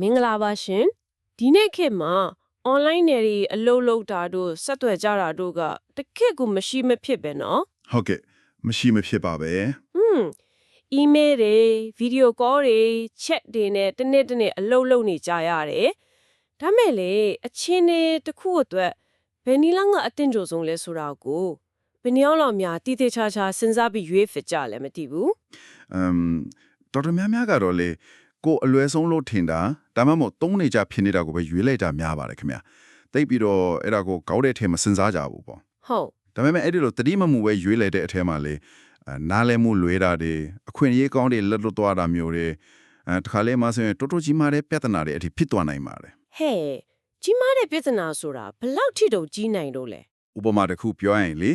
မင်္ဂလာပါရှင်ဒီနေ့ခေတ်မှာ online တွေအလုပ်လုပ်တာတို့ဆက်သွယ်ကြတာတို့ကတခက်ကိုမရှိမဖြစ်ပဲနော်ဟုတ်ကဲ့မရှိမဖြစ်ပါပဲอืม email တွေ video call တွေ chat တွေနဲ့တစ်နေ့တစ်နေ့အလုပ်လုပ်နေကြရတယ်ဒါမဲ့လေအချင်းတွေတစ်ခုအတွက်ဘယ်နည်းလမ်းကအတင်ကြုံဆုံးလဲဆိုတာကိုဘယ်နည်းအောင်များတိတိကျကျစဉ်းစားပြီးရွေးဖြစ်ကြလဲမသိဘူးအမ်တော်တော်များများကတော့လေ ကိုယ်အလွယ်ဆုံးလို့ထင်တာဒါမှမဟုတ်သုံးနေကြဖြစ်နေတာကိုပဲရွေးလိုက်တာများပါတယ်ခင်ဗျာတိတ်ပြီးတော့အဲ့ဒါကိုကောက်တဲ့အထက်မှာစဉ်းစားကြဘူးပေါ့ဟုတ်ဒါပေမဲ့အဲ့ဒီလိုတတိမမှုပဲရွေးလိုက်တဲ့အထက်မှာလေအဲနားလဲမှုလွဲတာတွေအခွင့်အရေးကောင်းတွေလက်လွတ်သွားတာမျိုးတွေအဲတခါလေမှဆိုရင်တော်တော်ကြီးမားတဲ့ပြဿနာတွေအထိဖြစ်သွားနိုင်ပါတယ်ဟဲ့ကြီးမားတဲ့ပြဿနာဆိုတာဘယ်လောက်ထိတော့ကြီးနိုင်တော့လဲဥပမာတစ်ခုပြောရရင်လေ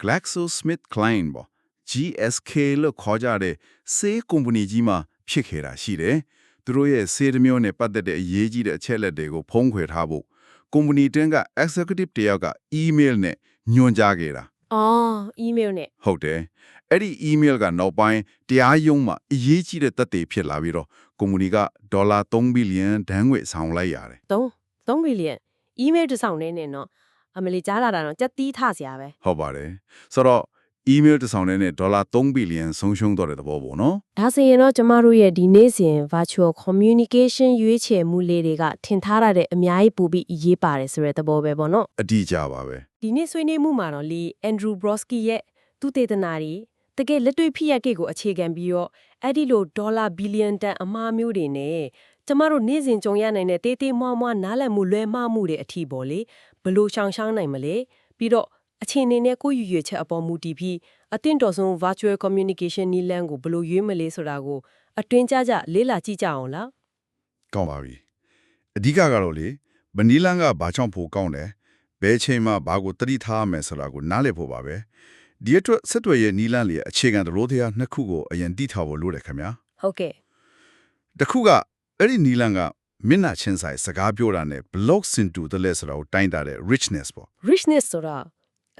GlaxoSmithKline ပေါ့ GSK လို့ခေါ်ကြတဲ့ဆေးကုမ္ပဏီကြီးမှာ ဖြစ်ခဲ့တာရှိတယ်။သူတို့ရဲ့ဆေးတစ်မျိုးနဲ့ပတ်သက်တဲ့အရေးကြီးတဲ့အချက်လက်တွေကိုဖုံးကွယ်ထားဖို့ကုမ္ပဏီတင်းက executive တယောက်က email နဲ့ညွှန်ကြားခဲ့တာအော် email နဲ့ဟုတ်တယ်။အဲ့ဒီ email ကနောက်ပိုင်းတရားရုံးမှာအရေးကြီးတဲ့သက်သေဖြစ်လာပြီးတော့ကုမ္ပဏီကဒေါ်လာ3ဘီလီယံဒဏ်ငွေဆောင်လိုက်ရတယ်3 3ဘီလီယံ email တစ်ဆောင်နဲ့နဲ့တော့အမလီကြားလာတာတော့ကြက်တီးထစရာပဲဟုတ်ပါတယ်။ဆိုတော့ email တစ်ဆောင်နဲ့ဒေါ်လာ3ဘီလီယံဆုံးရှုံးသွားတဲ့သဘောပေါ့နော်။ဒါဆိုရင်တော့ကျမတို့ရဲ့ဒီနေ့စဉ် virtual communication ရွေးချယ်မှုလေးတွေကထင်ထားရတဲ့အများကြီးပိုပြီးအရေးပါတယ်ဆိုတဲ့သဘောပဲပေါ့နော်အတိအကျပါပဲဒီနေ့ဆွေးနွေးမှုမှာတော့လီ Andrew Brodsky ရဲ့သူတေသနာတွေတကယ်လက်တွေ့ဖြစ်ရကိတ်ကိုအခြေခံပြီးတော့အဲ့ဒီလိုဒေါ်လာဘီလီယံတန်အမှားမျိုးတွေနဲ့ကျမတို့နေ့စဉ်ကြုံရနိုင်တဲ့တေးသေးမွားမွားနားလည်မှုလွဲမှားမှုတွေအထီပေါ့လေဘလို့ရှောင်ရှောင်းနိုင်မလဲပြီးတော့ အချိန်နေနဲ့ကိုယ့်ရွရွချက်အပေါ်မူတည်ပြီးအသင့်တော်ဆုံး virtual communication နည်းလမ်းကိုဘလို့ရွေးမလဲဆိုတာကိုအတွင်းကြကြလေးလာကြည့်ကြအောင်လားကောင်းပါပြီအဓိကကတော့လေဗနီလန်ကဘာကြောင့်ဖို့ကောင်းတယ်ဘယ်ချိန်မှဘာကိုတတိထားရမယ်ဆိုတာကိုနားလည်ဖို့ပါပဲဒီအတွက်စစ်တွေရဲ့နီလန်လေအခြေခံသလိုတရားနှစ်ခုကိုအရင်တိထားဖို့လိုတယ်ခင်ဗျာဟုတ်ကဲ့တစ်ခုကအဲ့ဒီနီလန်ကမျက်နှာချင်းဆိုင်စကားပြောတာနဲ့ block into တဲ့လဲဆိုတာကိုတိုင်းတာတဲ့ richness ပေါ့ richness ဆိုတာ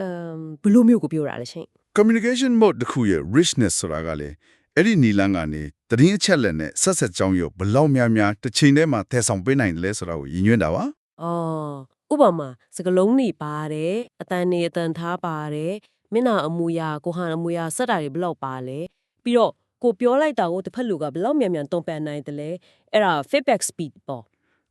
အမ်ဘလို့မျိုးကိုပြောတာလဲရှင် communication mode တစ်ခုရဲ့ richness ဆိုတာကလေအဲ့ဒီနီလန်ကနေတရင်အချက်လက်နဲ့ဆက်ဆက်ကြောင်းရုပ်ဘလောက်များများတစ်ချိန်တည်းမှာထည့်ဆောင်ပေးနိုင်တယ်လဲဆိုတာကိုရည်ညွှန်းတာပါအော်ဥပမာစကလုံးနေပါတယ်အတန်နေအတန်ထားပါတယ်မျက်နှာအမူအရာကိုဟန်အမူအရာစက်တာတွေဘလောက်ပါလဲပြီးတော့ကိုပြောလိုက်တာကိုတစ်ဖက်လူကဘလောက်မြန်မြန်တုံ့ပြန်နိုင်တယ်လဲအဲ့ဒါ feedback speed ပေါ့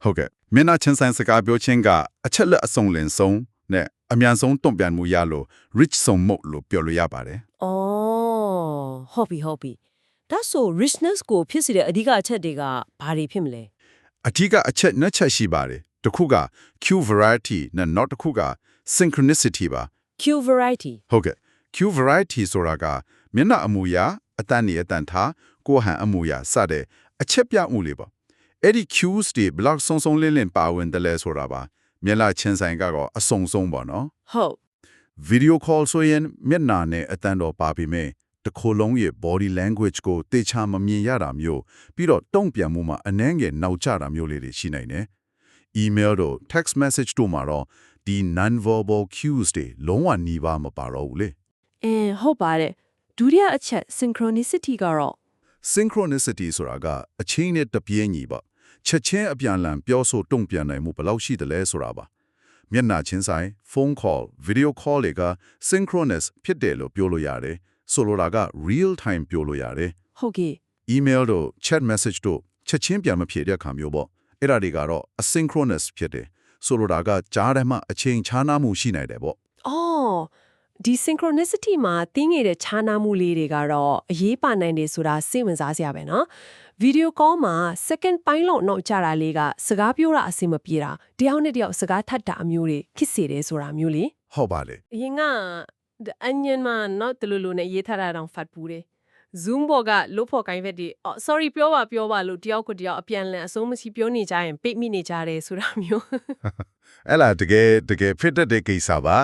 ဟုတ်ကဲ့မျက်နှာချင်းဆိုင်စကားပြောခြင်းကအချက်လက်အစုံလင်ဆုံး နဲ့အမြန်ဆုံးတုံ့ပြန်မှုရလို့ rich ဆုံးမဟုတ်လို့ပြောလို့ရပါတယ်အော်ဟုတ်ပြီဟုတ်ပြီဒါဆို richness ကိုဖြစ်စေတဲ့အဓိကအချက်တွေကဘာတွေဖြစ်မလဲအထူးကအချက်နှစ်ချက်ရှိပါတယ်တစ်ခုက Q variety နဲ့နောက်တစ်ခုက synchronicity ပါ Q variety ဟုတ်ကဲ့ Q variety ဆိုတာကမျက်နှာအမူအရာအတန်နေအတန်ထားကိုယ်ဟန်အမူအရာစတဲ့အချက်ပြမှုလေးပါအဲ့ဒီ cues တွေဘလောက်စုံစုံလင်းလင်းပါဝင်တယ်လဲဆိုတာပါ မျက်နှာချင်းဆိုင်ကတော့အစုံစုံပါနော်ဟုတ် video call ဆိုရင်မျက်နှာနဲ့အတန်တော်ပါပြီမဲ့တစ်ခုလုံးရဲ့ body language ကိုတေချာမမြင်ရတာမျိုးပြီးတော့တုံ့ပြန်မှုမှာအနှဲငယ်နောက်ကျတာမျိုးလေးတွေရှိနိုင်တယ်။ email တို့ text message တို့မှာတော့ဒီ non-verbal cues တွေလုံးဝနှီးပါမပါတော့ဘူးလေအင်းဟုတ်ပါတယ်ဒုတိယအချက် synchronicity ကတော့ synchronicity ဆိုတာကအချင်းနဲ့တပြင်းညီပါ ချက်ချင်းအပြန်အလှန်ပြောဆိုတုံ့ပြန်နိုင်မှုဘယ်လောက်ရှိတယ်လဲဆိုတာပါမျက်နှာချင်းဆိုင် phone call video call တွေက synchronous ဖြစ်တယ်လို့ပြောလို့ရတယ်ဆိုလိုတာက real time ပြောလို့ရတယ်ဟုတ်ကဲ့ email တို့ chat message တို့ချက်ချင်းပြန်မဖြေတဲ့အခါမျိုးပေါ့အဲ့ဒါတွေကတော့ asynchronous ဖြစ်တယ်ဆိုလိုတာကကြားထဲမှာအချိန်ခြားနားမှုရှိနိုင်တယ်ပေါ့အော် ဒီ synchronicity မှာသိနေတဲ့ခြားနားမှုလေးတွေကတော့အရေးပါနိုင်တယ်ဆိုတာစိတ်ဝင်စားစရာပဲနော်ဗီဒီယိုကောမှာ second ပိုင်းလောက်နောက်ကျတာလေးကစကားပြောတာအဆင်မပြေတာတယောက်နဲ့တယောက်စကားထပ်တာအမျိုးတွေခစ်စေတယ်ဆိုတာမျိုးလေဟုတ်ပါလေအရင်ကအညင်မှာနောက်တလူလူနဲ့ရေးထားတာတောင်ဖတ်ဘူးတယ် Zoom ပေါ်ကလို့ဖို့ကိုင်းဘက်ဒီအော် sorry ပြောပါပြောပါလို့တယောက်ကိုတယောက်အပြန်လန်အဆုံးမရှိပြောနေကြရင်ပိတ်မိနေကြတယ်ဆိုတာမျိုးအဲ့လားတကယ်တကယ်ဖြစ်တတ်တဲ့ကိစ္စပါ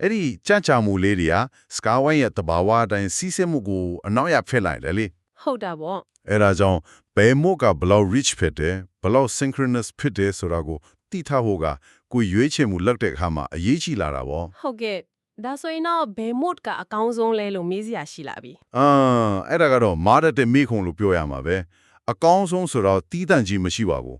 အဲ့ဒီကြံ့ကြာမှုလေးတွေကစကားဝိုင်းရဲ့တဘာဝအတိုင်းစီးစက်မှုကိုအနောက်ရဖြစ်လိုက်တယ်လေဟုတ်တာပေါ့အဲ့ဒါကြောင့်ဘယ်မို့ကဘလောက် rich ဖြစ်တယ်ဘလောက် synchronous ဖြစ်တယ်ဆိုတာကိုသိထားဖို့ကကိုယ်ရွေးချယ်မှုလက်တဲ့အခါမှာအရေးကြီးလာတာပေါ့ဟုတ်ကဲ့ ဒါဆိုရင်တော့ဘယ် mode ကအကောင်းဆုံးလဲလို့မေးစရာရှိလာပြီအာအဲ့ဒါကတော့မားတဲ့မိခုံလို့ပြောရမှာပဲအကောင်းဆုံးဆိုတော့တီးတန့်ကြီးမရှိပါဘူး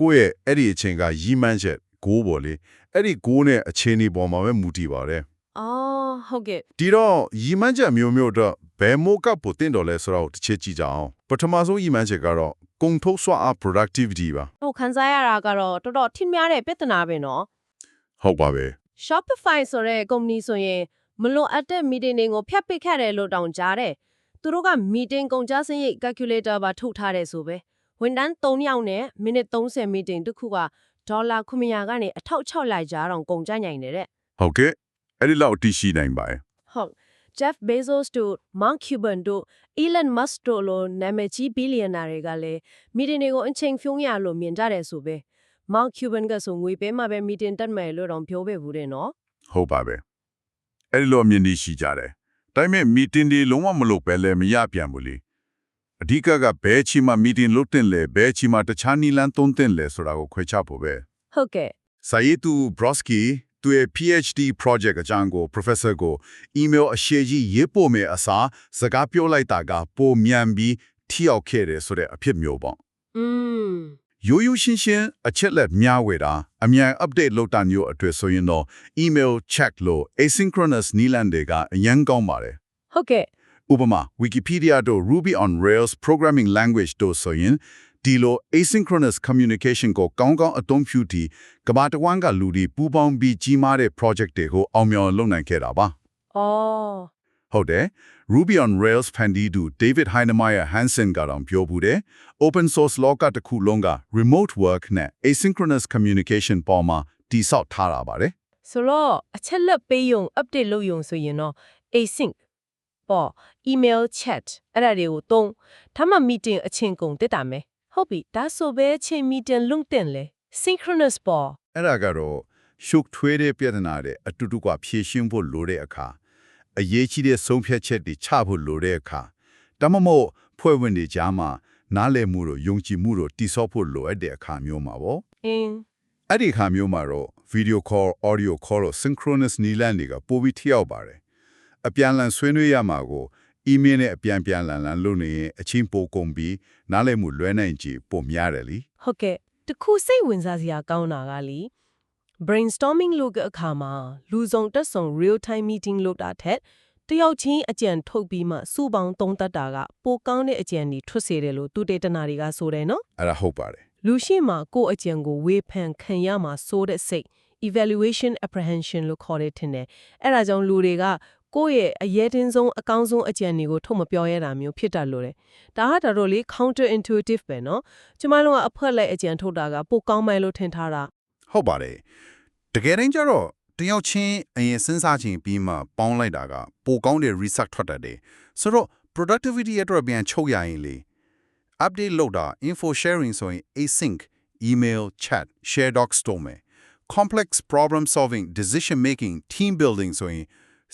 ကိုယ့်ရဲ့အဲ့ဒီအချိန်ကရီးမှန်းချက်ဂိုးပေါ်လေအဲ့ဒီဂိုးနဲ့အခြေအနေပေါ်မှာပဲမူတည်ပါတယ်အော်ဟုတ်ကဲ့ဒီတော့ရီးမှန်းချက်မျိုးမျိုးတော့ဘယ်မိုးကပ်ဖို့တင်တော်လဲဆိုတော့တစ်ချက်ကြည့်ကြအောင်ပထမဆုံးရီးမှန်းချက်ကတော့ကုန်ထုတ်စွမ်းအား productivity ပါဟိုခန်းစားရတာကတော့တော်တော်ထင်များတဲ့ပြဿနာပဲနော်ဟုတ်ပါပဲ Shopify ဆိုတဲ့ကုမ္ပဏီဆိုရင်မလွန်အပ်တဲ့ meeting တွေကိုဖျက်ပစ်ခဲ့တယ်လို့တောင်ကြားတယ်။သူတို့က meeting ကုန်ကျစရိတ် calculator ပါထုတ်ထားတယ်ဆိုပဲ။ဝန်ထမ်း3ယောက်နဲ့မိနစ်30 meeting တစ်ခုကဒေါ်လာ900ကနေအထောက်6လိုက်ကြားတော့ကုန်ကျနိုင်တယ်တဲ့ဟုတ်ကဲ့အဲ့ဒီလောက်အတိရှိနိုင်ပါတယ်။ဟုတ် Jeff Bezos တို့ Mark Cuban တို့ Elon Musk တို့လိုနာမည်ကြီး billionaire တွေကလည်း meeting တွေကိုအချိန်ဖြုံးရလို့မြင်ကြတယ်ဆိုပဲ။ Mark Cuban ကဆိုငွေပေးမှပဲ meeting တက်မယ်လို့တော့ပြောပေဘူးတဲ့နော်။ဟုတ်ပါပဲအဲ့ဒီလိုအမြင်ကြီးရှိကြတယ်ဒါပေမဲ့ meeting တွေလုံးဝမလုပ်ပဲလဲမရပြန်ဘူးလေအဓိကကဘယ်ချီမှာ meeting လုပ်တင်လဲဘယ်ချီမှာတခြားနီလန်းသုံးတင်လဲဆိုတာကိုခွဲခြားဖို့ပဲဟုတ်ကဲ့ Sayitu Brodsky သူရဲ့ PhD project အကြောင်းကို professor ကို email အရှေ့ကြီးရေးပို့မယ်အစားစကားပြောလိုက်တာက ပိုမြန်ပြီးထိရောက်ခဲ့တယ်ဆိုတဲ့အဖြစ်မျိုးပေါ့อืม ရိုးရိုးရှင်းရှင်းအချက်လက်မျှဝေတာအမြန် update လုပ်တာမျိုးအတွက်ဆိုရင်တော့ email check လို့ asynchronous နည်းလမ်းတွေကအရင်ကောင်းပါတယ်ဟုတ်ကဲ့ဥပမာ Wikipedia တို့ Ruby on Rails programming language တို့ဆိုရင်ဒီလို asynchronous communication ကိုကောင်းကောင်းအသုံးပြုပြီးကမ္ဘာတစ်ဝန်းကလူတွေပူးပေါင်းပြီးကြီးမားတဲ့ project တွေကိုအောင်မြင်အောင်လုပ်နိုင်ခဲ့တာပါအော် ဟုတ်တယ် Ruby on Rails ဖန်တီးသူ David Heinemeier Hansen ကတော့ပြောဘူးတယ် Open source လောကတစ်ခုလုံးက remote work နဲ့ asynchronous communication ပေါ်မှာတည်ဆောက်ထားတာပါတယ်ဆိုတော့အချက်လက်ပေးယုံ update လုပ်ယုံဆိုရင်တော့ async ပေါ့ email chat အဲ့ဒါတွေကိုသုံးဒါမှ meeting အချင်းကုန်တက်တာမယ်ဟုတ်ပြီဒါဆိုပဲအချင်း meeting လုံတင်လေ synchronous ပေါ့အဲ့ဒါကတော့ရှုပ်ထွေးတဲ့ပြဿနာတွေအတူတူကဖြေရှင်းဖို့လိုတဲ့အခါ အရေးကြီးတဲ့ဆုံးဖြတ်ချက်တွေချဖို့လိုတဲ့အခါဒါမှမဟုတ်ဖွဲ့ဝင်တွေကြားမှာနားလည်မှုတို့ယုံကြည်မှုတို့တိစောက်ဖို့လိုအပ်တဲ့အခါမျိုးမှာပေါ့အင်းအဲ့ဒီအခါမျိုးမှာတော့ video call audio call တို့ synchronous နည်းလမ်းတွေကပိုပြီးထိရောက်ပါတယ်အပြန်အလှန်ဆွေးနွေးရမှာကို email နဲ့အပြန်ပြန်လှန်လှန်လုပ်နေရင်အချင်းပိုကုန်ပြီးနားလည်မှုလွဲနိုင်ကြပိုများတယ်လीဟုတ်ကဲ့တခုစိတ်ဝင်စားစရာကောင်းတာကလी brainstorming လုပ်တဲ့အခါမှာလူစုံတက်ဆုံ real time meeting လုပ်တာထက်တယောက်ချင်းအကြံထုတ်ပြီးမှစုပေါင်းသုံးသတ်တာကပိုကောင်းတဲ့အကြံတွေထွက်စေတယ်လို့သူတေတနာတွေကဆိုတယ်နော်အဲ့ဒါဟုတ်ပါတယ်လူရှိမှကိုယ့်အကြံကိုဝေဖန်ခံရမှာစိုးတဲ့စိတ် evaluation apprehension လို့ခေါ်တဲ့ထင်တယ်အဲ့ဒါကြောင့်လူတွေကကိုယ့်ရဲ့အရေးတင်းဆုံးအကောင်းဆုံးအကြံတွေကိုထုတ်မပြောရတာမျိုးဖြစ်တတ်လို့တယ်ဒါကတော်တော်လေး counter intuitive ပဲနော်ကျမတို့ကအဖွက်လိုက်အကြံထုတ်တာကပိုကောင်းမယ်လို့ထင်ထားတာ ဟုတ်ပါတယ်တကယ်တမ်းကျတော့တယောက်ချင်းအရင်စဉ်းစားခြင်းပြီးမှပေါင်းလိုက်တာကပိုကောင်းတဲ့ research ထွက်တတ်တယ်ဆိုတော့ productivity အတွက်ပြန်ချုပ်ရရင်လေ update လုပ်တာ info sharing ဆိုရင် async email chat share docs တို့မယ် complex problem solving decision making team building ဆိုရင်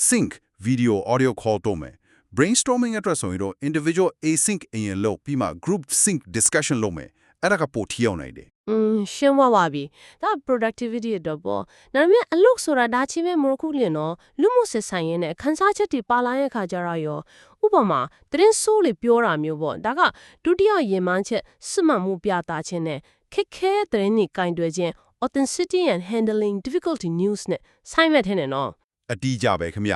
sync video audio call တို့မယ် brainstorming အတွက်ဆိုရင်တော့ individual async အရင်လုပ်ပြီးမှ group sync discussion လုပ်မယ်အဲ့ဒါကပိုထိရောက်နိုင်တယ် อืมရှင်းသွားပါပြီဒါ productivity တော့ပေါ့ဒါပေမဲ့အလုပ်ဆိုတာဒါချင်းပဲမဟုတ်ဘူးလင်နော်လူမှုစစ်ဆိုင်ရင်းနဲ့ခန်းစားချက်တွေပါလာရဲ့ခါကြရရောဥပမာသတင်းဆိုးလေးပြောတာမျိုးပေါ့ဒါကဒုတိယရင်မှန်းချက်စစ်မှန်မှုပြတာခြင်းနဲ့ခက်ခဲတဲ့သတင်းတွေကင်တွယ်ခြင်း authenticity and handling difficulty news နဲ့ဆိုင်မဲ့တဲ့နော်အတီးကြပဲခမရ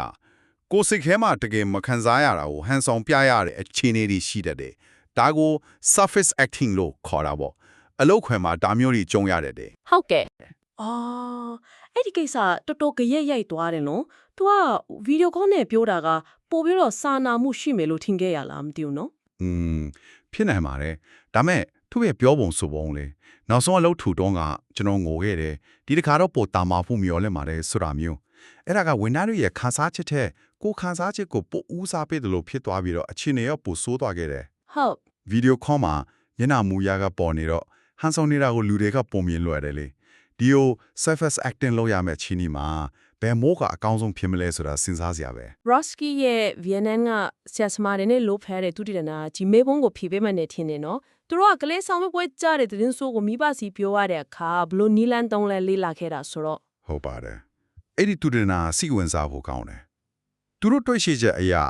ကိုယ်စိတ်ခဲမှာတကယ်မခံစားရတာကိုဟန်ဆောင်ပြရတဲ့အခြေအနေတွေရှိတတ်တယ်ဒါကို surface acting လို့ခေါ်တာပေါ့ အလုတ်ခွင်မှာဒါမျိုးတွေကြုံရတတ်တယ် ဟုတ်ကဲ့ အော်အဲ့ဒီကိစ္စတော်တော်ကြရက်ရိုက်သွားတယ်နော်။ तू ကဗီဒီယိုကောနဲ့ပြောတာကပို့ပြီးတော့စာနာမှုရှိမယ်လို့ထင်ခဲ့ရလားမသိဘူးနော် อืมဖြစ်နိုင်ပါတယ်ဒါမဲ့သူ့ရဲ့ပြောပုံဆိုပုံလေနောက်ဆုံးအလုပ်ထူတုံးကကျွန်တော်ငိုခဲ့တယ်ဒီတစ်ခါတော့ပိုတာမာဖို့မျောလဲပါတယ်ဆိုတာမျိုးအဲ့ဒါကဝန်ထမ်းတွေရဲ့ခန်းစားချက်တဲ့ကိုယ်ခန်းစားချက်ကိုပိုဦးစားပေးတယ်လို့ဖြစ်သွားပြီးတော့အခြေအနေရောပိုဆိုးသွားခဲ့တယ် ။ဟုတ် ဗီဒီယိုခေါ်မှာညနာမူရကပေါ်နေတော့ ဟန်ဆောင်နေတာကိုလူတွေကပုံမြင်လွယ်တယ်လေဒီကို surface acting လုပ်ရမယ့်ချင်းဒီမှာဘယ်မိုးကအကောင်းဆုံးဖြစ်မလဲဆိုတာစဉ်းစားစရာပဲ Roski ရဲ့ Vietnam ကဆရာစမားတွေနဲ့လိုဖဲတဲ့သူတည်တနာဂျီမေဘုံကိုဖြေပေးမှနဲ့ထင်နေနော်။သူတို့ကကလေးဆောင်မပွဲကြတဲ့သတင်းဆိုးကိုမိဘစီပြောရတဲ့အခါဘလို့နီလန်တုံးလဲလေးလာခဲ့တာဆိုတော့ဟုတ်ပါတယ်အဲ့ဒီသူဒနာစိတ်ဝင်စားဖို့ကောင်းတယ်သူတို့တွေ့ရှိချက်အရာ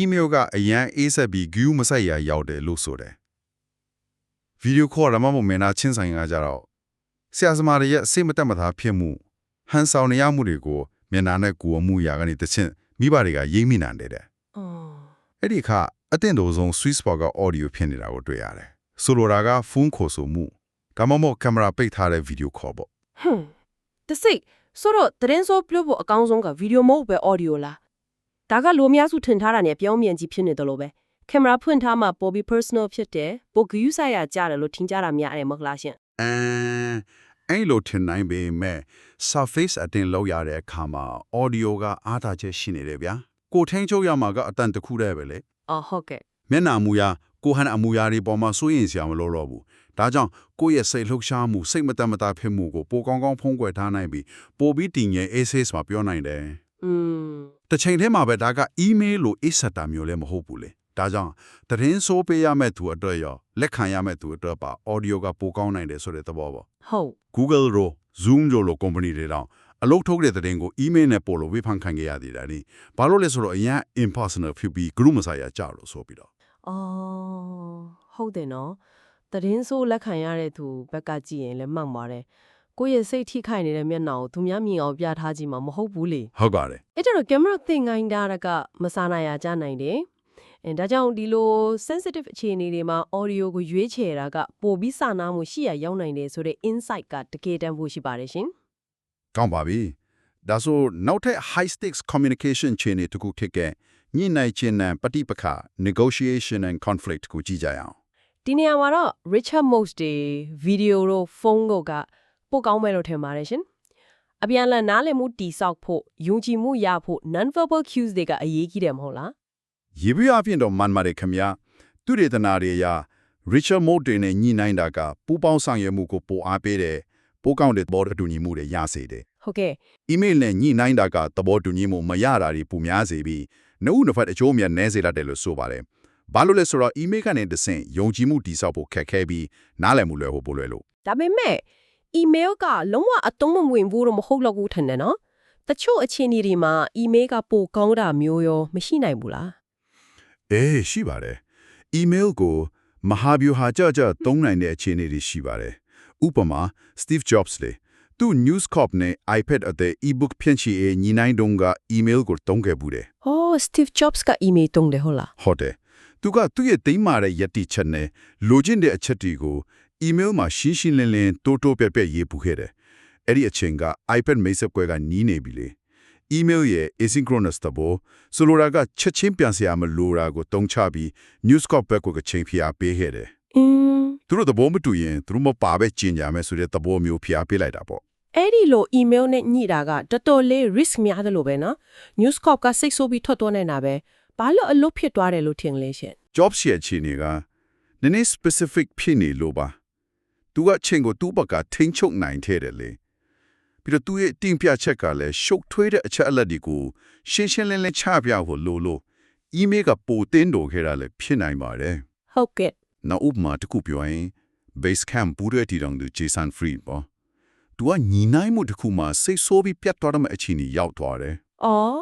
email ကအရန်အေးဆက်ပြီး view မဆက်ရရောက်တယ်လို့ဆိုတယ် ဗီဒီယိုခေါ်ရမှာမမနာချင်းဆိုင်ကကြတော့ဆရာသမားတွေရဲ့အစိတ်မတက်မသားဖြစ်မှုဟန်ဆောင်နေရမှုတွေကိုမျက်နှာနဲ့ကိုယ်အမှုရာကနေတချင်းမိဘတွေကရိပ်မိနိုင်တယ်တဲ့အော်အဲ့ဒီအခါအသင့်တော်ဆုံး Swiss spot က audio ဖြစ်နေတာကိုတွေ့ရတယ်ဆိုလိုတာကဖုန်းခေါ်ဆိုမှုဒါမှမဟုတ်ကင်မရာပိတ်ထားတဲ့ video call ပေါ့ဟွန်းတစိတ်ဆိုတော့သတင်းစောပြောဖို့အကောင်းဆုံးကဗီဒီယိုမဟုတ်ပဲအော်ဒီယိုလားဒါကလူအများစုထင်ထားတာနဲ့ပြောင်းပြန်ကြီးဖြစ်နေတယ်လို့ပဲ ကင်မရာဖွင့်ထားမှပေါ်ပြီး personal ဖြစ်တယ်ပိုဂယူးဆိုင်ရကြတယ်လို့ထင်ကြတာများတယ်မဟုတ်လားရှင်အမ်အဲ့လိုထင်နိုင်ပေမဲ့ surface အတင်လောက်ရတဲ့အခါမှာ audio ကအားသာချက်ရှိနေတယ်ဗျာကိုထိန်ချုပ်ရမှာကအတန်တစ်ခုတည်းပဲလေအော်ဟုတ်ကဲ့မျက်နှာမူရကိုဟန်အမူအရာတွေပေါ်မှာစိုးရင်စရာမလိုတော့ဘူးဒါကြောင့်ကိုယ့်ရဲ့စိတ်လှုပ်ရှားမှုစိတ်မတက်မတာဖြစ်မှုကိုပိုကောင်းကောင်းဖုံးကွယ်ထားနိုင်ပြီးပိုပြီးတည်ငြိမ် access မှာပြောနိုင်တယ်อืมတစ်ချိန်တည်းမှာပဲဒါက email လို့ isset တာမျိုးလည်းမဟုတ်ဘူးလေ ဒါကြောင့်သတင်းစိုးပေးရမယ့်သူအတွက်ရောလက်ခံရမယ့်သူအတွက်ပါ audio ကပိုကောင်းနိုင်တယ်ဆိုတဲ့သဘောပေါ့ဟုတ် Google ရော Zoom ရောလို company တွေတောင်အလုပ်ထုတ်တဲ့သတင်းကို email နဲ့ပို့လို့ဝေဖန်ခံခဲ့ရသေးတယ်နိဘာလို့လဲဆိုတော့အရင် impersonal ဖြစ်ပြီး group မဆိုင်ရကြလို့ဆိုပြီးတော့အော်ဟုတ်တယ်နော်သတင်းဆိုးလက်ခံရတဲ့သူဘက်ကကြည့်ရင်လည်းမှန်ပါတယ်ကိုယ့်ရဲ့စိတ်ထိခိုက်နေတဲ့မျက်နှာကိုသူများမြင်အောင်ပြထားကြည့်မှာမဟုတ်ဘူးလေဟုတ်ပါတယ်အဲ့တော့ကင်မရာသင်ငိုင်းတာကမဆာနာရကြနိုင်တယ် အဲဒါကြောင့်ဒီလို sensitive အခြေအနေတွေမှာ audio ကိုရွေးချယ်တာကပိုပြီးစာနာမှုရှိရရောက်နိုင်တယ်ဆိုတဲ့ insight ကတကယ်တမ်းဖို့ရှိပါတယ်ရှင်ကောင်းပါပြီဒါဆိုနောက်ထပ် high stakes communication chain တွေတခုဖြစ်ခဲ့ညှိနှိုင်းခြင်းနဲ့ပဋိပက္ခ negotiation and conflict ကိုကြည့်ကြရအောင်ဒီနေရာမှာတော့ Richard Most တွေ video တို့ဖုန်းတို့ကပိုကောင်းမယ်လို့ထင်ပါတယ်ရှင်အပြန်အလှန်နားလည်မှုတိဆောက်ဖို့ယုံကြည်မှုရဖို့ non-verbal cues တွေကအရေးကြီးတယ်မဟုတ်လား ရေပြအပြင်တော့မန်မာတွေခမရသူရေတနာတွေအရ Richard Mode တွေနဲ့ညှိနှိုင်းတာကပူပေါင်းဆောင်ရွက်မှုကိုပိုအားပေးတယ်ပိုကောင်းတဲ့သဘောတူညီမှုတွေရစေတယ်ဟုတ်ကဲ့ email နဲ့ညှိနှိုင်းတာကသဘောတူညီမှုမရတာတွေပူများစေပြီးနှုတ်နှစ်ဖက်အကျိုးအမြတ်နည်းစေတတ်တယ်လို့ဆိုပါတယ်။ဘာလို့လဲဆိုတော့ email ကနေတဆင့်ယုံကြည်မှုတည်ဆောက်ဖို့ခက်ခဲပြီးနားလည်မှုလွယ်ဖို့ပိုလွယ်လို့ဒါပေမဲ့ email ကလုံးဝအတုံးမဝင်ဘူးတော့မဟုတ်တော့ဘူးထင်တယ်နော်တချို့အခြေအနေတွေမှာ email ကပိုကောင်းတာမျိုးရောမရှိနိုင်ဘူးလား အေးရှိပါတယ်။ email ကိုမဟာဗျူဟာကြကြသုံးနိုင်တဲ့အခြေအနေတွေရှိပါတယ်။ဥပမာ Steve Jobs လေသူ News Corp နဲ့ iPad အတဲ့ e-book ဖြန့်ချီရေးညီနိုင်တုန်းက email ကိုတုံးခဲ့ဘူးတယ်။အော် Steve Jobs က email တုံးတယ်ဟုတ်လားဟုတ်တယ်သူကသူ့ရဲ့တိမ့်မာတဲ့ယက်တိချက်နဲ့လိုချင်တဲ့အချက်တွေကို email မှာရှင်းရှင်းလင်းလင်းတိုးတိုးပြက်ပြက်ရေးပူခဲ့တယ်အဲ့ဒီအချိန်က iPad မိတ်ဆက်ကွဲကနီးနေပြီလေ email ရဲ့ asynchronous တဘောဆိုလိုတာကချက်ချင်းပြန်စရာမလိုတာကိုတုံးချပြီး news corp ဘက်ကိုချိန်ဖိအားပေးခဲ့တယ်။အင်းသူတို့သဘောမတူရင်သူတို့မပါပဲကျင်ကြမယ်ဆိုတဲ့သဘောမျိုးဖိအားပေးလိုက်တာပေါ့အဲ့ဒီလို email နဲ့ညှိတာကတော်တော်လေး risk များတယ်လို့ပဲနော်။ News Corp ကစိတ်ဆိုးပြီးထွက်သွားနေတာပဲ။ဘာလို့အလုပ်ဖြစ်သွားတယ်လို့ထင်လဲရှင် jobs ရဲ့အခြေအနေကနည်းနည်း specific ဖြစ်နေလို့ပါသူကချင်းကိုသူ့ဘက်ကထိန်းချုပ်နိုင်ခဲ့တယ်လေ ပြီးတော့သူ့ရဲ့တင်ပြချက်ကလည်းရှုပ်ထွေးတဲ့အချက်အလက်တွေကိုရှင်းရှင်းလင်းလင်းချပြဖို့လိုလို့ email ကပိုတင်းတော်ခဲ့တာလည်းဖြစ်နိုင်ပါတယ်။ဟုတ်ကဲ့နောက်ဥပမာတစ်ခုပြောရင် base camp ပူရဲတီတောင်သူ Jason Fried ပေါ့သူကညီနိုင်မှုတစ်ခုမှာစိတ်ဆိုးပြီးပြတ်သွားတဲ့အခြေအနေရောက်သွားတယ်။အော်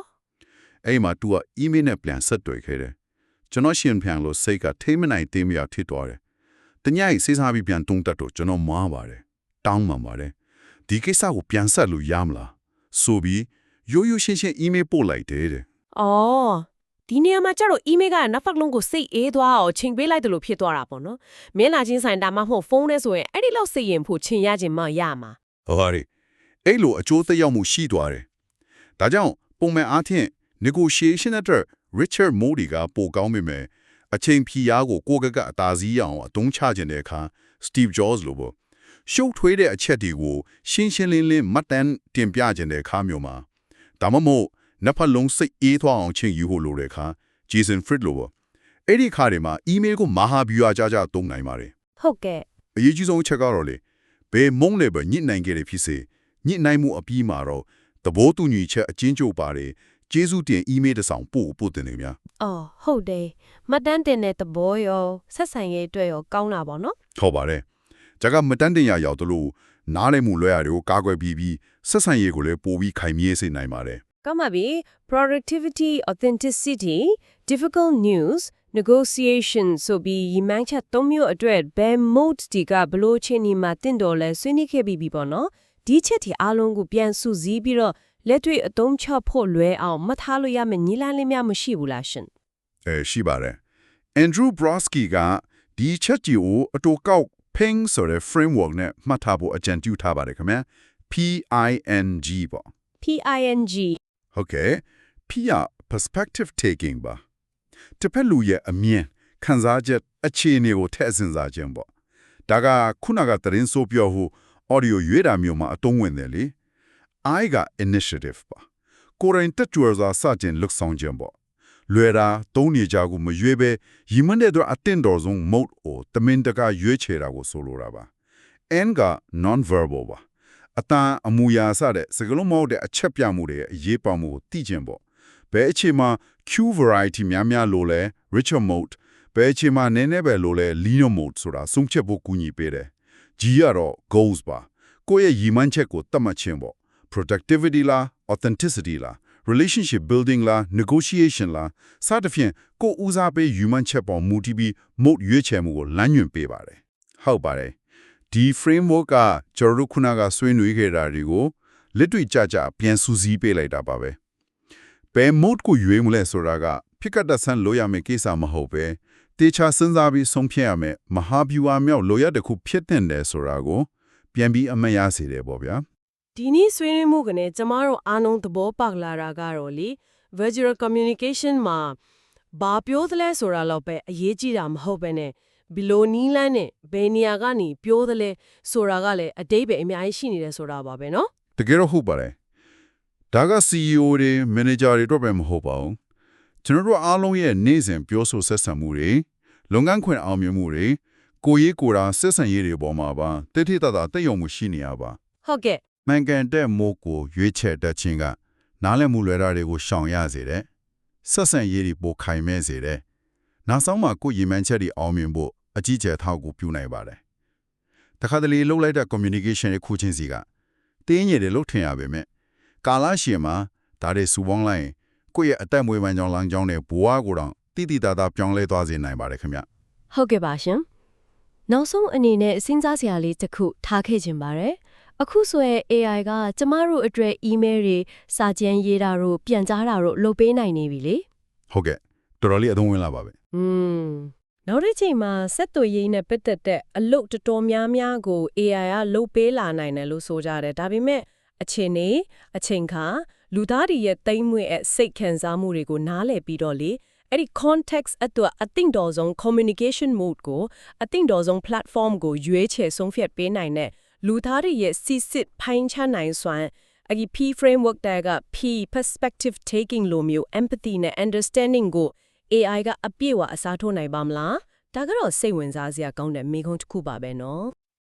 အဲ့မှာ तू က email နဲ့ပြန်ဆက်တွေ့ခဲ့တယ်ကျွန်တော်ရှင်ပြန်လို့စိတ်ကထိမနိုင်သေးမရဖြစ်သွားတယ်တညိုက်စေးစားပြီးပြန်တုံးတက်တော့ကျွန်တော်မားပါတယ်တောင်းပန်ပါတယ် ဒီကိစ္စကိုပြန်ဆက်လို့ရမလားဆိုပြီးရိုးရိုးရှင်းရှင်း email ပို့လိုက်တယ်တဲ့။အော်ဒီနေရာမှာကျတော့ email ကနဖက်လုံးကိုစိတ်အေးသွားအောင်ချိန်ပေးလိုက်တယ်လို့ဖြစ်သွားတာပေါ့နော်။မင်းလာချင်းဆိုင်ဒါမှမဟုတ်ဖုန်းနဲ့ဆိုရင်အဲ့ဒီလောက်စိတ်ရင်ဖို့ချိန်ရခြင်းမရမှာဟုတ်တယ်အဲ့လိုအကျိုးသက်ရောက်မှုရှိသွားတယ်ဒါကြောင့်ပုံမှန်အားဖြင့် negotiation အတွက် Richard Modi ကပိုကောင်းပေမဲ့အချိန်ဖြီအားကိုကိုယ့်ကကအသာစီးရအောင်အသုံးချခြင်းတဲ့အခါ Steve Jobs လိုပေါ့ ရှုပ်ထွေးတဲ့အချက်တွေကိုရှင်းရှင်းလင်းလင်းမှတ်တမ်းတင်ပြခြင်းတဲ့အခါမျိုးမှာဒါမှမဟုတ်နှစ်ဖက်လုံးစိတ်အေးသွားအောင်ချိန်ယူဖို့လိုတဲ့အခါ Jason Fried လိုပေါ့အဲ့ဒီခါတွေမှာ email ကိုမဟာဗျူဟာကြကြသုံးနိုင်ပါတယ်။ဟုတ်ကဲ့အရေးကြီးဆုံးအချက်ကတော့လေဘယ်မုံလေပဲညစ်နိုင်ကြတယ်ဖြစ်စေညစ်နိုင်မှုအပြီးမှာတော့သဘောတူညီချက်အချင်းချုပ်ပါတယ်ကျေးဇူးတင် email တစ်ဆောင်ပို့ပို့တင်နေများ။အော်ဟုတ်တယ်။မှတ်တမ်းတင်တဲ့သဘောရောဆက်ဆံရေးအတွက်ရောကောင်းတာပေါ့နော်ဟုတ်ပါတယ် ဂျာကမတန်းတင်ရရောက်တို့လို့နားလည်မှုလွဲရတယ်ကိုကာကွယ်ပြီးပြီးဆက်ဆံရေးကိုလည်းပို့ပြီးခိုင်မြဲစေနိုင်ပါတယ်။ကောင်းပါပြီ။ productivity authenticity difficult news negotiation ဆိုပြီးရီမန်းချက်၃မျိုးအတွက်ဘယ် mode ဒီကဘလို့ချင်းဒီမှာတင့်တော်လဲဆွေးနွေးခဲ့ပြီးပြီပေါ့နော်ဒီချက်ဒီအားလုံးကိုပြန်စုစည်းပြီးတော့လက်တွေ့အသုံးချဖို့လွယ်အောင်မှတ်ထားလို့ရမယ့်ညီလာလေးများမရှိဘူးလားရှင်အဲရှိပါတယ် Andrew Brodsky ကဒီချက်ကြီးကိုအတူကောက် ping ဆိုတဲ့ framework နဲ့မှတ်ထားဖို့အကြံပြုထားပါတယ်ခင်ဗျာ P I N G ပေါ့ PING ဟုတ်ကဲ့ P က perspective taking ပါတစ်ဖက်လူရဲ့အမြင်ခံစားချက်အခြေအနေကိုထည့်စဉ်းစားခြင်းပေါ့ဒါကခုနကသတင်းဆိုပြောဟို audio ရွေးတာမျိုးမှာအသုံးဝင်တယ်လေ I က initiative ပါကိုယ်တိုင်တက်ကြွစွာစတင်လှုပ်ဆောင်ခြင်းပေါ့ လွယ်တာသုံးနေကြကိုမရွေးပဲရီမန်းတဲ့အတွက်အတင်တော်ဆုံး mode ကိုတမင်တကာရွေးချယ်တာကိုဆိုလိုတာပါ N က non verbal ပါအတန်အမူအရာစတဲ့စကလုံးမဟုတ်တဲ့အချက်ပြမှုတွေရဲ့အရေးပါမှုကိုသိခြင်းပေါ့ဘယ်အခြေမှာ Q variety များများလို့လဲ richer mode ဘယ်အခြေမှာနည်းနည်းပဲလို့လဲ linear mode ဆိုတာဆုံးဖြတ်ဖို့ကူညီပေးတယ် G ကတော့ goals ပါကိုယ့်ရဲ့ရည်မှန်းချက်ကိုသတ်မှတ်ခြင်းပေါ့ productivity လား authenticity လား relationship building လား negotiation လားစသဖြင့်ကိုယ်ဦးစားပေးရည်မှန်းချက်ပေါ်မူတည်ပြီး mode ရွေးချယ်မှုကိုလမ်းညွှန်ပေးပါတယ်ဟုတ်ပါတယ်ဒီ framework ကကျွန်တော်တို့ခုနကဆွေးနွေးခဲ့တာတွေကိုလက်တွေ့ကြကြပြန်စူးစီးပေးလိုက်တာပါပဲဘယ် mode ကိုရွေးမလဲဆိုတာကဖြစ်ကတတ်ဆန်းလို့ရမယ့်ကိစ္စမဟုတ်ပဲတေချာစဉ်းစားပြီးဆုံးဖြတ်ရမယ်မဟာဗျူဟာမြောက်လိုရတစ်ခုဖြစ်တဲ့တယ်ဆိုတာကိုပြန်ပြီးအမှတ်ရစေတယ်ပေါ့ဗျာ ဒီနေ့ဆွေးနွေးမှုကနေကျမတို့အားလုံးသဘောပေါက်လာတာကတော့လေ virtual communication မှာဘာပြောသလဲဆိုတာတော့ပဲအရေးကြီးတာမဟုတ်ပဲနဲ့ဘီလိုနီးလန်းနဲ့ဘယ်နေရာကနေပြောသလဲဆိုတာကလည်းအတိတ်ပဲအများကြီးရှိနေတယ်ဆိုတာပါပဲနော်တကယ်တော့ဟုတ်ပါတယ်ဒါက CEO တွေ manager တွေအတွက်ပဲမဟုတ်ပါဘူးကျွန်တော်တို့အားလုံးရဲ့နေ့စဉ်ပြောဆိုဆက်ဆံမှုတွေလုပ်ငန်းခွင်အောင်မြင်မှုတွေကိုရေးကိုယ်တာဆက်ဆံရေးတွေပေါ်မှာပါတိတိတတ်တာတည့်ယုံမှုရှိနေရပါဟုတ်ကဲ့ မှန်ကန်တဲ့မိုးကိုရွေးချယ်တတ်ခြင်းကနားလည်မှုလွယ်တာတွေကိုရှောင်ရစေတယ်ဆက်ဆံရေးတွေပိုခိုင်မဲစေတယ်နောက်ဆုံးမှာကိုယ်ရည်မှန်းချက်တွေအောင်မြင်ဖို့အကြီးကျယ်ထောက်ကူပြုနိုင်ပါတယ်တခါတလေလှုပ်လိုက်တဲ့ communication ရဲ့ခုချင်းစီကတင်းရည်တွေလှုပ်ထင်ရပါမယ်ကာလရှည်မှာဒါတွေစူပေါင်းလိုက်ရင်ကိုယ့်ရဲ့အသက်မွေးပန်းကြောင်းလမ်းကြောင်းနဲ့ဘဝကိုတော့တိတိတသာပြောင်းလဲသွားစေနိုင်ပါတယ်ခင်ဗျဟုတ်ကဲ့ပါရှင်နောက်ဆုံးအနေနဲ့စဉ်းစားစရာလေးတစ်ခုထားခဲ့ခြင်းပါတယ် အခုဆိုရင် AI ကကျမတို့အတွက် email တွေစာကြမ်းရေးတာတို့ပြန်ကြားတာတို့လုပ်ပေးနိုင်နေပြီလေဟုတ်ကဲ့တော်တော်လေးအသုံးဝင်လာပါပဲอืมနောက်တစ်ချိန်မှာဆက်သွယ်ရေးနဲ့ပတ်သက်တဲ့အလုပ်တော်တော်များများကို AI ကလုပ်ပေးလာနိုင်တယ်လို့ဆိုကြတယ်ဒါပေမဲ့အချိန်နေအချိန်ခါလူသားတွေရဲ့တိမ်မွေ့ရဲ့စိတ်ခံစားမှုတွေကိုနားလည်ပြီးတော့လေအဲ့ဒီ context အတွက်အသင့်တော်ဆုံး communication mode ကိုအသင့်တော်ဆုံး platform ကိုရွေးချယ်ဆုံးဖြတ်ပေးနိုင်တဲ့ လူသားတွေရဲ့စစ်စစ်ဖိုင်းချနိုင်စွမ်းအကြီး P framework တက်က P perspective taking လို့မျိုး empathy နဲ့ understanding ကို AI ကအပြည့်အဝအစားထိုးနိုင်ပါမလားဒါကတော့စိတ်ဝင်စားစရာကောင်းတဲ့မိကုံးတစ်ခုပါပဲနော်